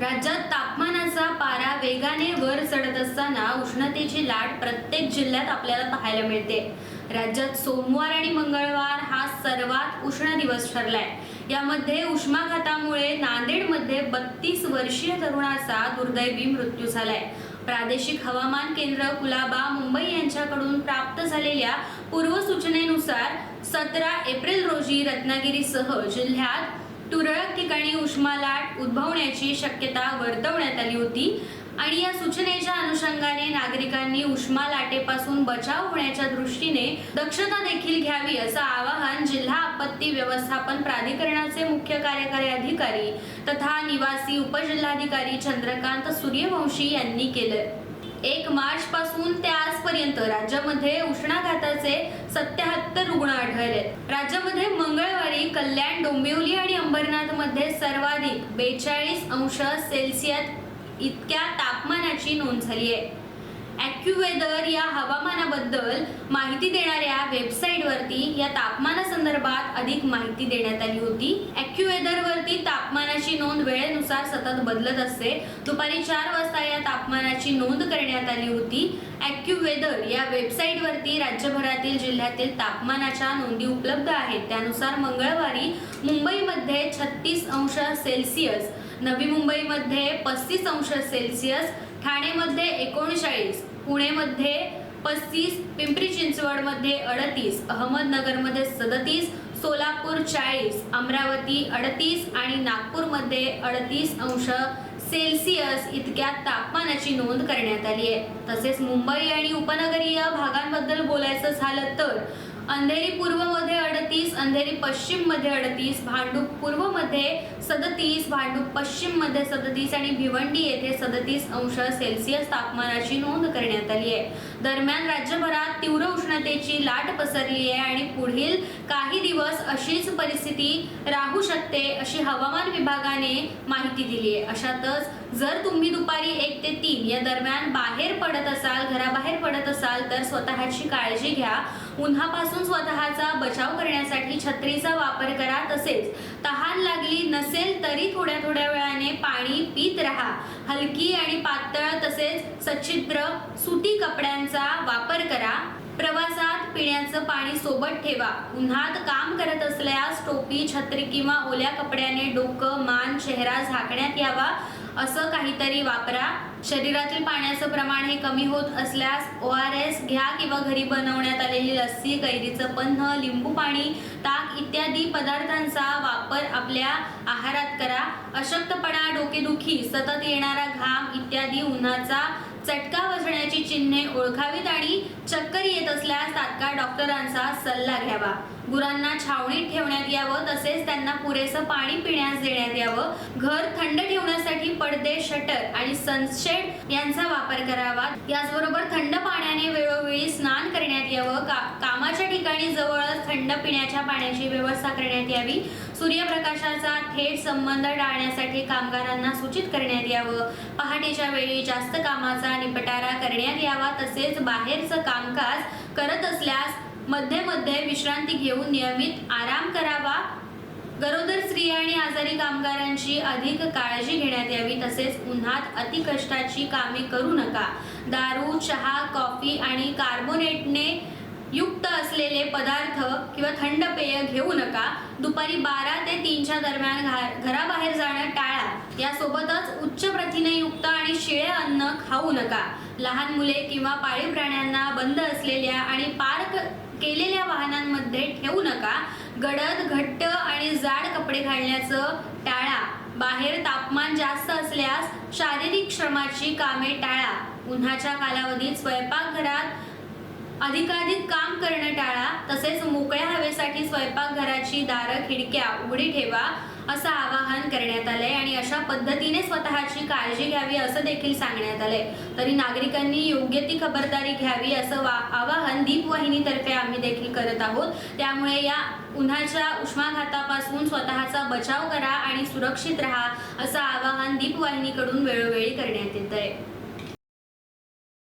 राज्यात तापमानाचा पारा वेगाने वर चढत असताना उष्णतेची लाट प्रत्येक जिल्ह्यात आपल्याला पाहायला मिळते. राज्यात सोमवार आणि मंगळवार हा सर्वात उष्ण दिवस ठरलाय. यामध्ये उष्माघातामुळे नांदेडमध्ये बत्तीस वर्षीय तरुणाचा दुर्दैवी मृत्यू झालाय. प्रादेशिक हवामान केंद्र कुलाबा मुंबई यांच्याकडून प्राप्त झालेल्या पूर्वसूचनेनुसार सतरा एप्रिल रोजी रत्नागिरीसह जिल्ह्यात तुरळक ठिकाणी उष्मालाट उद्भवण्याची शक्यता वर्तवण्यात आली होती आणि या सूचनेच्या अनुषंगाने नागरिकांनी उष्मा लाटेपासून बचाव होण्याच्या दृष्टीने दक्षता देखील घ्यावी असं आवाहन जिल्हा आपत्ती व्यवस्थापन प्राधिकरणाचे मुख्य कार्यकारी अधिकारी तथा निवासी उपजिल्हाधिकारी चंद्रकांत सूर्यवंशी यांनी केलं. एक मार्च पासून ते आजपर्यंत राज्यामध्ये उष्णाघाताचे सत्याहत्तर रुग्ण आढळले. राज्यामध्ये मंगळवारी कल्याण डोंबिवली आणि अंबरनाथमध्ये सर्वाधिक बेचाळीस अंश सेल्सिअस इतक्या तापमानाची नोंद झाली आहे. ॲक्युवेदर या हवामानाबद्दल माहिती देणाऱ्या वेबसाईटवरती या तापमानासंदर्भात अधिक माहिती देण्यात आली होती. ॲक्युवेदरवर वेळेनुसार सतत बदलत असते. दुपारी चार वाजता या तापमानाची नोंद करण्यात आली होती. ॲक्युवेदर या वेबसाईटवरती राज्यभरातील जिल्ह्यातील तापमानाच्या नोंदी उपलब्ध आहेत. त्यानुसार मंगळवारी मुंबईमध्ये छत्तीस अंश सेल्सिअस नवी मुंबईमध्ये पस्तीस अंश सेल्सिअस ठाणेमध्ये एकोणचाळीस पुणेमध्ये पस्तीस पिंपरी चिंचवडमध्ये अडतीस अहमदनगरमध्ये सदतीस सोलापूर चाळीस अमरावती अडतीस आणि नागपूरमध्ये अडतीस अंश सेल्सिअस इतक्या तापमानाची नोंद करण्यात आली आहे. तसेच मुंबई आणि उपनगरीय भागांबद्दल बोलायचं झालं तर अंधेरी पूर्वमध्ये अडतीस अंधेरी पश्चिममध्ये अडतीस भांडूप पूर्वमध्ये सदतीस भांडूप पश्चिममध्ये सदतीस आणि भिवंडी येथे सदतीस अंश सेल्सिअस तापमानाची नोंद करण्यात आली आहे. दरम्यान राज्यभरात तीव्र उष्णतेची लाट पसरली आहे आणि पुढील काही दिवस अशीच परिस्थिती राहू शकते अशी हवामान विभागाने माहिती दिली आहे. अशातच जर तुम्ही दुपारी एक ते तीन या दरम्यान बाहेर पडत असाल घराबाहेर पडत असाल तर स्वतःची काळजी घ्या. उन्हापासून स्वतःचा बचाव करण्यासाठी छत्रीचा वापर करा तसेच तहान लागली नसेल तरी थोड्या थोड्या वेळाने पाणी पीत राहा. हलकी आणि पातळ तसेच सच्छिद्र सुती कपड्यांचा वापर करा. प्रवासात पिण्याचं पाणी सोबत ठेवा. उन्हात काम करत असल्यास टोपी छत्री किंवा ओल्या कपड्याने डोकं मान चेहरा झाकण्यात यावा. असं काहीतरी वापरा. शरीरातील पाण्याचं प्रमाण हे कमी होत असल्यास ओ आर एस घ्या किंवा घरी बनवण्यात आलेली लस्सी कैरीचं पन्ह लिंबू पाणी ताक इत्यादी पदार्थांचा वापर आपल्या आहारात करा. अशक्तपणा डोकेदुखी सतत येणारा घाम इत्यादी उन्हाचा चटका बसण्याची चिन्हे ओळखावीत आणि चक्कर येत असल्यास तात्काळ डॉक्टरांचा सल्ला घ्यावा. गुरांना छावणीत ठेवण्यात यावं तसेच त्यांना पुरेसं पाणी पिण्यास देण्यात यावं. घर थंड ठेवण्यासाठी पडदे शटर आणि सनशेड यांचा वापर करावा. याचबरोबर थंड पाण्याने वेळोवेळी स्नान करण्यात यावं. का कामाच्या ठिकाणी जवळच थंड पिण्याच्या पाण्याची व्यवस्था करण्यात यावी. सूर्यप्रकाशाचा थेट संबंध टाळण्यासाठी कामगारांना सूचित करण्यात यावं. पहाटेच्या वेळी जास्त कामाचा निपटारा करण्यात यावा. तसेच बाहेरचं कामकाज करत असल्यास मध्ये मध्ये विश्रांती घेऊन नियमित आराम करावा. गरोदर स्त्रिया आणि आजारी कामगारांची अधिक काळजी घेण्यात यावी तसेच उन्हात अतिकष्टाची कामे करू नका. दारू चहा कॉफी आणि कार्बोनेटने युक्त असलेले पदार्थ किंवा थंड पेय घेऊ नका. दुपारी बारा ते तीनच्या दरम्यान घा- घराबाहेर जाणं टाळा. यासोबतच उच्च प्रथिनयुक्त आणि शिळे अन्न खाऊ नका. लहान मुले किंवा पाळीव प्राण्यांना बंद असलेल्या आणि पार्क केलेल्या वाहनांमध्ये ठेवू नका. गडद घट्ट आणि जाड कपडे घालण्याचं टाळा. बाहेर तापमान जास्त असल्यास शारीरिक श्रमाची कामे टाळा. उन्हाच्या कालावधीत स्वयंपाकघरात अधिकाधिक काम करणं तसेच मोकळ्या हवेसाठी स्वयंपाकघराची दारं खिडक्या उघडी ठेवा असं आवाहन करण्यात आलंय आणि अशा पद्धतीने स्वतःची काळजी घ्यावी असं देखील सांगण्यात आलंय. तरी नागरिकांनी योग्य ती खबरदारी घ्यावी असं वा आवाहन दीपवाहिनीतर्फे आम्ही देखील करत आहोत. त्यामुळे या उन्हाच्या उष्माघातापासून स्वतःचा बचाव करा आणि सुरक्षित राहा असं आवाहन दीपवाहिनीकडून वेळोवेळी करण्यात येत आहे